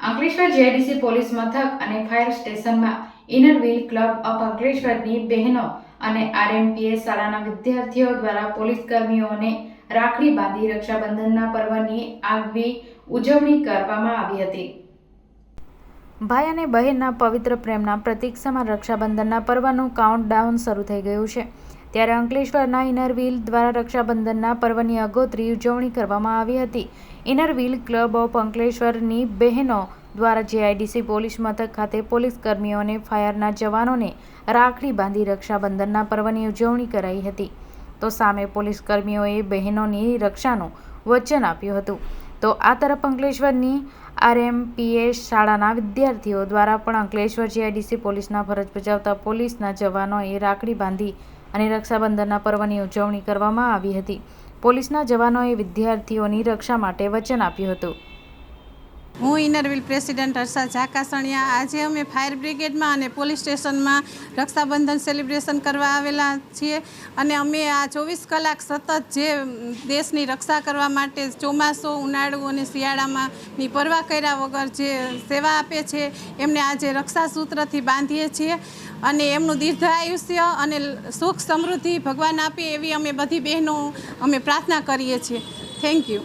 Ankleshwar JIDC police મથક અને fire સ્ટેશનમાં ઇનર વ્હીલ ક્લબ ઓફ અંકલેશ્વરની બહેનો અને આરએમપીએસ શાળાના વિદ્યાર્થીઓ દ્વારા પોલીસ કર્મીઓને રાખડી બાંધી રક્ષાબંધનના પર્વની આગવી ઉજવણી કરવામાં આવી હતી. ભાઈ અને બહેનના પવિત્ર પ્રેમના પ્રતીક્ષામાં રક્ષાબંધનના પર્વનું કાઉન્ટડાઉન શરૂ થઈ ગયું છે. ત્યારે અંકલેશ્વરના ઇનર દ્વારા રક્ષાબંધનના પર્વની અગોતરી ઉજવણી કરવામાં આવી હતી. ઇનર ક્લબ ઓફ અંકલેશ્વરની બહેનો દ્વારા જેઆઈડીસી પોલીસ મથક ખાતે પોલીસ કર્મીઓને ફાયરના જવાનોને રાખડી બાંધી રક્ષાબંધનના પર્વની ઉજવણી કરાઈ હતી. તો સામે પોલીસ કર્મીઓએ બહેનોની રક્ષાનું વચન આપ્યું હતું. તો આ તરફ અંકલેશ્વરની આરએમપીએસ શાળાના વિદ્યાર્થીઓ દ્વારા પણ અંકલેશ્વર જીઆઈડીસી પોલીસના ફરજ બજાવતા પોલીસના જવાનોએ રાખડી બાંધી અને રક્ષાબંધનના પર્વની ઉજવણી કરવામાં આવી હતી. પોલીસના જવાનોએ વિદ્યાર્થીઓની રક્ષા માટે વચન આપ્યું હતું. હું ઇનરવિલ પ્રેસિડેન્ટ હર્ષા ઝાકાસણિયા. આજે અમે ફાયર બ્રિગેડમાં અને પોલીસ સ્ટેશનમાં રક્ષાબંધન સેલિબ્રેશન કરવા આવેલા છીએ અને અમે આ ચોવીસ કલાક સતત જે દેશની રક્ષા કરવા માટે ચોમાસું, ઉનાળુ અને શિયાળામાં ની પરવા કર્યા વગર જે સેવા આપે છે, એમને આજે રક્ષા સૂત્રથી બાંધીએ છીએ અને એમનું દીર્ઘાયુષ્ય અને સુખ સમૃદ્ધિ ભગવાન આપે એવી અમે બધી બહેનો અમે પ્રાર્થના કરીએ છીએ. Thank you